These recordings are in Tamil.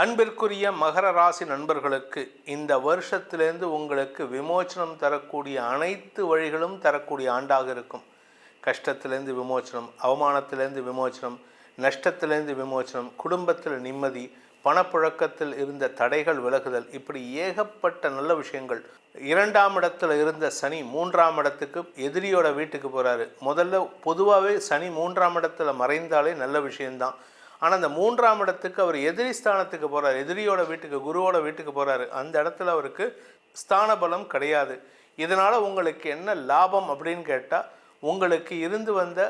அன்பிற்குரிய மகர ராசி நண்பர்களுக்கு இந்த வருஷத்திலேருந்து உங்களுக்கு விமோச்சனம் தரக்கூடிய அனைத்து வழிகளும் தரக்கூடிய ஆண்டாக இருக்கும். கஷ்டத்திலேருந்து விமோச்சனம் அவமானத்திலேருந்து விமோச்சனம் நஷ்டத்திலேருந்து விமோச்சனம் குடும்பத்தில் நிம்மதி பணப்புழக்கத்தில் இருந்த தடைகள் விலகுதல் இப்படி ஏகப்பட்ட நல்ல விஷயங்கள். இரண்டாம் இடத்துல இருந்த சனி மூன்றாம் இடத்துக்கு எதிரியோட வீட்டுக்கு போகிறாரு முதல்ல பொதுவாகவே சனி மூன்றாம் இடத்துல மறைந்தாலே நல்ல விஷயந்தான் ஆனால் அந்த மூன்றாம் இடத்துக்கு அவர் எதிரி ஸ்தானத்துக்கு போகிறார் எதிரியோட வீட்டுக்கு குருவோட வீட்டுக்கு போகிறாரு அந்த இடத்துல அவருக்கு ஸ்தான பலம் கிடையாது. இதனால் உங்களுக்கு என்ன லாபம் அப்படின்னு கேட்டால் உங்களுக்கு இருந்து வந்த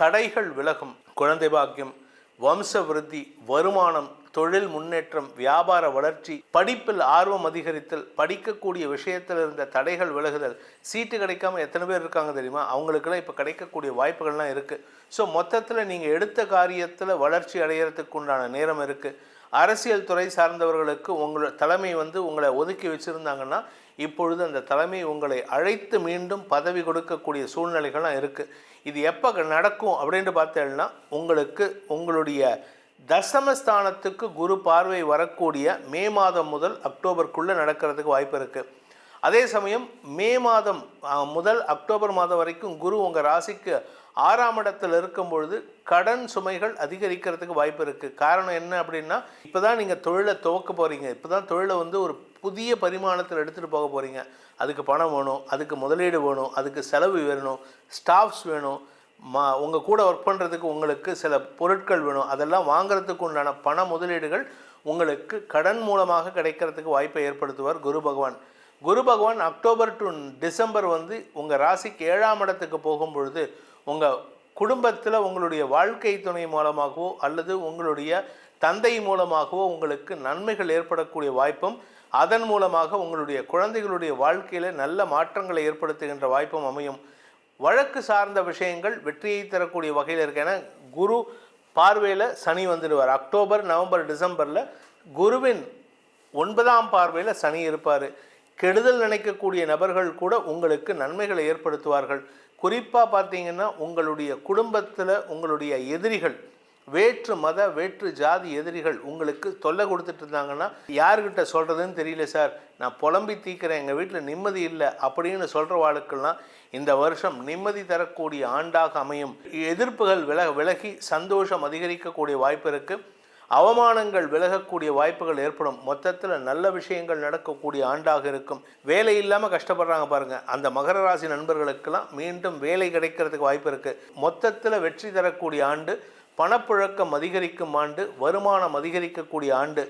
தடைகள் விலகும். குழந்தை பாக்கியம் வம்ச விருத்தி வருமானம் தொழில் முன்னேற்றம் வியாபார வளர்ச்சி படிப்பில் ஆர்வம் அதிகரித்தல் படிக்கக்கூடிய விஷயத்தில் இருந்த தடைகள் விலகுதல் சீட்டு கிடைக்காம எத்தனை பேர் இருக்காங்க தெரியுமா? அவங்களுக்கெல்லாம் இப்போ கிடைக்கக்கூடிய வாய்ப்புகள்லாம் இருக்குது ஸோ மொத்தத்தில் நீங்கள் எடுத்த காரியத்தில் வளர்ச்சி அடையிறதுக்கு உண்டான நேரம் இருக்குது அரசியல் துறை சார்ந்தவர்களுக்கு உங்களோட தலைமை வந்து உங்களை ஒதுக்கி வச்சுருந்தாங்கன்னா இப்பொழுது அந்த தலைமை உங்களை அழைத்து மீண்டும் பதவி கொடுக்கக்கூடிய சூழ்நிலைகள்லாம் இருக்குது இது எப்போ நடக்கும் அப்படின்ட்டு பார்த்தேன்னா உங்களுக்கு உங்களுடைய தசமஸ்தானத்துக்கு குரு பார்வை வரக்கூடிய மே மாதம் முதல் அக்டோபருக்குள்ளே நடக்கிறதுக்கு வாய்ப்பு இருக்குது அதே சமயம் மே மாதம் முதல் அக்டோபர் மாதம் வரைக்கும் குரு உங்கள் ராசிக்கு ஆறாம் இடத்தில் இருக்கும் பொழுது கடன் சுமைகள் அதிகரிக்கிறதுக்கு வாய்ப்பு இருக்குது காரணம் என்ன அப்படின்னா இப்போ தான் நீங்கள் தொழிலை துவக்க போகிறீங்க இப்போ தான் தொழிலை வந்து ஒரு புதிய பரிமாணத்தில் எடுத்துகிட்டு போக போகிறீங்க அதுக்கு பணம் வேணும் அதுக்கு முதலீடு வேணும் அதுக்கு செலவு வேணும் ஸ்டாஃப்ஸ் வேணும் மா உங்கள் கூட ஒர்க் பண்ணுறதுக்கு உங்களுக்கு சில பொருட்கள் வேணும். அதெல்லாம் வாங்குறதுக்கு உண்டான பண முதலீடுகள் உங்களுக்கு கடன் மூலமாக கிடைக்கிறதுக்கு வாய்ப்பை ஏற்படுத்துவார் குரு பகவான். குரு பகவான் அக்டோபர் டு டிசம்பர் வந்து உங்கள் ராசிக்கு ஏழாம் இடத்துக்கு போகும் பொழுது உங்கள் குடும்பத்தில் உங்களுடைய வாழ்க்கை துணை மூலமாகவோ அல்லது உங்களுடைய தந்தை மூலமாகவோ உங்களுக்கு நன்மைகள் ஏற்படக்கூடிய வாய்ப்பும் அதன் மூலமாக உங்களுடைய குழந்தைகளுடைய வாழ்க்கையில் நல்ல மாற்றங்களை ஏற்படுத்துகின்ற வாய்ப்பும் அமையும். வழக்கு சார்ந்த விஷயங்கள் வெற்றியை தரக்கூடிய வகையில் இருக்கு. ஏன்னா குரு பார்வையில் சனி வந்துடுவார். அக்டோபர் நவம்பர் டிசம்பரில் குருவின் ஒன்பதாம் பார்வையில் சனி இருப்பார். கெடுதல் நினைக்கக்கூடிய நபர்கள் கூட உங்களுக்கு நன்மைகளை ஏற்படுத்துவார்கள். குறிப்பாக பார்த்தீங்கன்னா உங்களுடைய குடும்பத்தில் உங்களுடைய எதிரிகள் வேற்று மத வேற்று ஜாதி எதிரிகள் உங்களுக்கு தொல்லை கொடுத்துட்டு இருந்தாங்கன்னா யாருக்கிட்ட சொல்கிறதுன்னு தெரியல சார். நான் புலம்பி தீக்கிறேன் எங்கள் வீட்டில் நிம்மதி இல்லை அப்படின்னு சொல்கிற வாழ்க்கெல்லாம் இந்த வருஷம் நிம்மதி தரக்கூடிய ஆண்டாக அமையும். எதிர்ப்புகள் வில விலகி சந்தோஷம் அதிகரிக்கக்கூடிய வாய்ப்பு இருக்குது அவமானங்கள் விலகக்கூடிய வாய்ப்புகள் ஏற்படும். மொத்தத்தில் நல்ல விஷயங்கள் நடக்கக்கூடிய ஆண்டாக இருக்கும். வேலை இல்லாமல் கஷ்டப்படுறாங்க பாருங்கள் அந்த மகர ராசி நண்பர்களுக்கெல்லாம் மீண்டும் வேலை கிடைக்கிறதுக்கு வாய்ப்பு இருக்குது மொத்தத்தில் வெற்றி தரக்கூடிய ஆண்டு பணப்புழக்கம் அதிகரிக்கும் ஆண்டு வருமானம் அதிகரிக்கக்கூடிய ஆண்டு